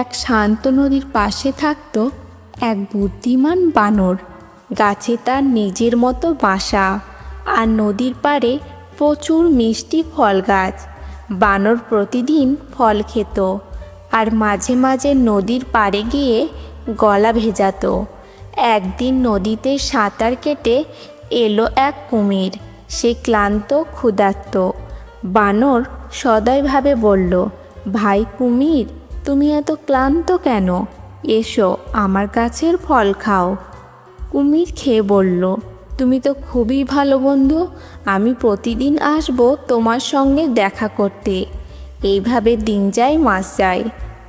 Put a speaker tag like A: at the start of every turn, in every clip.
A: এক শান্ত নদীর পাশে থাকতো এক বুদ্ধিমান বানর। গাছে তার নিজের মতো বাসা আর নদীর পাড়ে প্রচুর মিষ্টি ফল গাছ। বানর প্রতিদিন ফল খেত আর মাঝে মাঝে নদীর পাড়ে গিয়ে গলা ভেজাত। একদিন নদীতে সাঁতার কেটে এলো এক কুমির। সে ক্লান্ত, ক্ষুধার্ত। বানর সদয়ভাবে বলল, ভাই কুমির তুমি এত ক্লান্ত কেন? এসো, আমার গাছের ফল খাও। কুমির খেয়ে বলল, তুমি তো খুবই ভালো বন্ধু, আমি প্রতিদিন আসব তোমার সঙ্গে দেখা করতে। এইভাবে দিন যায়, মাস যায়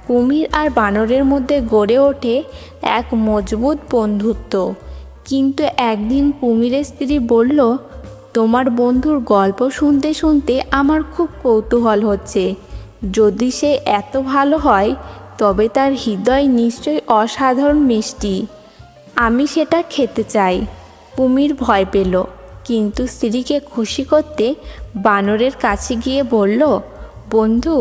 A: কুমির আর বানরের মধ্যে গড়ে ওঠে এক মজবুত বন্ধুত্ব। কিন্তু একদিন কুমিরের স্ত্রী বলল, তোমার বন্ধুর গল্প শুনতে শুনতে আমার খুব কৌতূহল হচ্ছে। যদি সে এত ভালো হয়, তবে তার হৃদয় নিশ্চয়ই অসাধারণ মিষ্টি। আমি সেটা খেতে চাই। কুমির ভয় পেল, কিন্তু স্ত্রীকে খুশি করতে বানরের কাছে গিয়ে বলল, বন্ধু,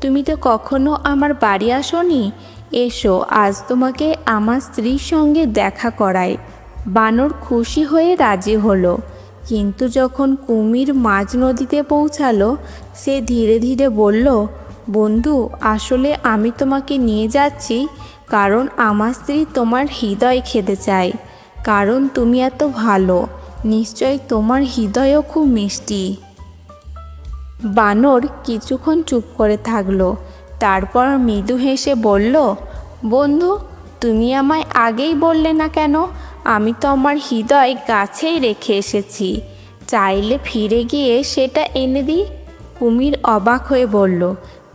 A: তুমি তো কখনো আমার বাড়ি আসনি? এসো, আজ তোমাকে আমার স্ত্রীর সঙ্গে দেখা করাই। বানর খুশি হয়ে রাজি হলো, কিন্তু যখন কুমির মাঝ নদীতে পৌঁছালো, সে ধীরে ধীরে বলল বন্ধু, আসলে আমি তোমাকে নিয়ে যাচ্ছি কারণ আমার স্ত্রী তোমার হৃদয় খেতে চায়। কারণ তুমি এত ভালো, নিশ্চয় তোমার হৃদয়ও খুব মিষ্টি। বানর কিছুক্ষণ চুপ করে থাকল, তারপর মৃদু হেসে বলল, বন্ধু, তুমি আমায় আগেই বললে না কেন? আমি তো আমার হৃদয় গাছেই রেখে এসেছি। চাইলে ফিরে গিয়ে সেটা এনে দিই? কুমির অবাক হয়ে বলল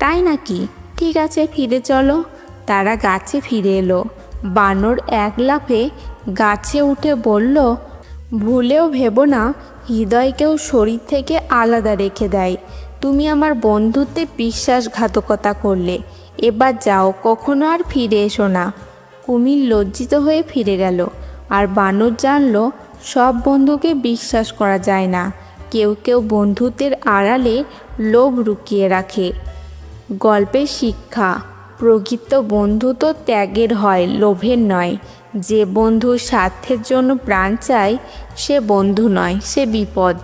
A: তাই নাকি? ঠিক আছে, ফিরে চলো। তারা গাছে ফিরে এলো। বানর এক লাফে গাছে উঠে বলল, ভুলেও ভেবো না, হৃদয়কেও শরীর থেকে আলাদা রেখে দেয়। তুমি আমার বন্ধুত্বে বিশ্বাসঘাতকতা করলে। এবার যাও, কখনো আর ফিরে এসো না। কুমির লজ্জিত হয়ে ফিরে গেল। আর বানর জানলো, সব বন্ধুকে বিশ্বাস করা যায় না। কেউ কেউ বন্ধুত্বের আড়ালে লোভ লুকিয়ে রাখে। গল্পের শিক্ষা। প্রকৃত বন্ধু তো ত্যাগের হয়, লোভের নয়। যে বন্ধু স্বার্থের জন্য প্রাণ চায়, সে বন্ধু নয়, সে বিপদ।